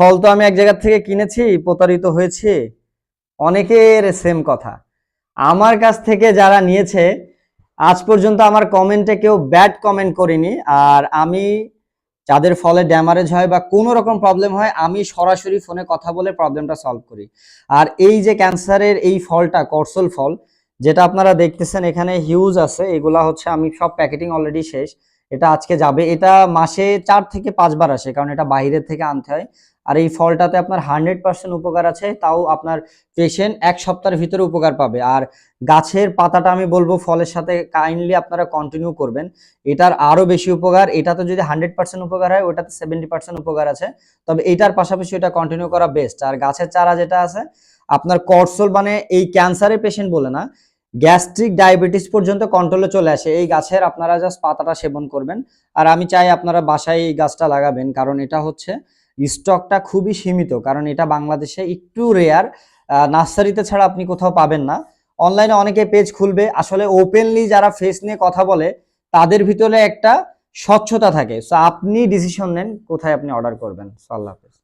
ফল তো আমি এক জায়গা থেকে কিনেছি, প্রতারিত হয়েছে। অনেকের সেম কথা। আমার কাছ থেকে যারা নিয়েছে, আজ পর্যন্ত আমার কমেন্টে কেউ ব্যাড কমেন্ট করেনি। আর আমি যাদের ফলে ড্যামারেজ হয় বা কোনো রকম প্রবলেম হয়, আমি সরাসরি ফোনে কথা বলে প্রবলেমটা সলভ করি। আর এই যে ক্যান্সারের এই ফলটা করসল ফল, যেটা আপনারা দেখতেছেন, এখানে হিউজ আছে। এগুলা হচ্ছে আমি সব প্যাকেটিং অলরেডি শেষ। এটা আজকে যাবে। এটা মাসে চার থেকে পাঁচবার আসে, কারণ এটা বাইরের থেকে আনতে হয়। আর এই ফলটাতে আপনার হান্ড্রেড পার্সেন্ট উপকার আছে, তাও আপনার পেশেন্ট এক সপ্তাহের ভিতরে উপকার পাবে। আর গাছের পাতাটা আমি বলব ফলের সাথে কাইন্ডলি আপনারা কন্টিনিউ করবেন। এটার আরও বেশি উপকার, এটাতে যদি হান্ড্রেড পার্সেন্ট উপকার হয়, ওটাতে সেভেন্টি পার্সেন্ট উপকার আছে। তবে এটার পাশাপাশি এটা কন্টিনিউ করা বেস্ট আর গাছের চারা যেটা আছে, আপনার করসল মানে এই ক্যান্সারের পেশেন্ট বলে না গ্যাস্ট্রিক ডায়াবেটিস পর্যন্ত কন্ট্রোলে চলে আসে। এই গাছের আপনারা জাস্ট পাতাটা সেবন করবেন। আর আমি চাই আপনারা বাসায় এই গাছটা লাগাবেন, কারণ এটা হচ্ছে স্টকটা খুবই সীমিত, কারণ এটা বাংলাদেশে একটু রেয়ার নার্সারিতে ছাড়া আপনি কোথাও পাবেন না। অনলাইনে অনেকে পেজ খুলবে। আসলে ওপেনলি যারা ফেস নিয়ে কথা বলে, তাদের ভিতরে একটা স্বচ্ছতা থাকে। সো আপনি ডিসিশন নেন কোথায় আপনি অর্ডার করবেন। আল্লাহ হাফেজ।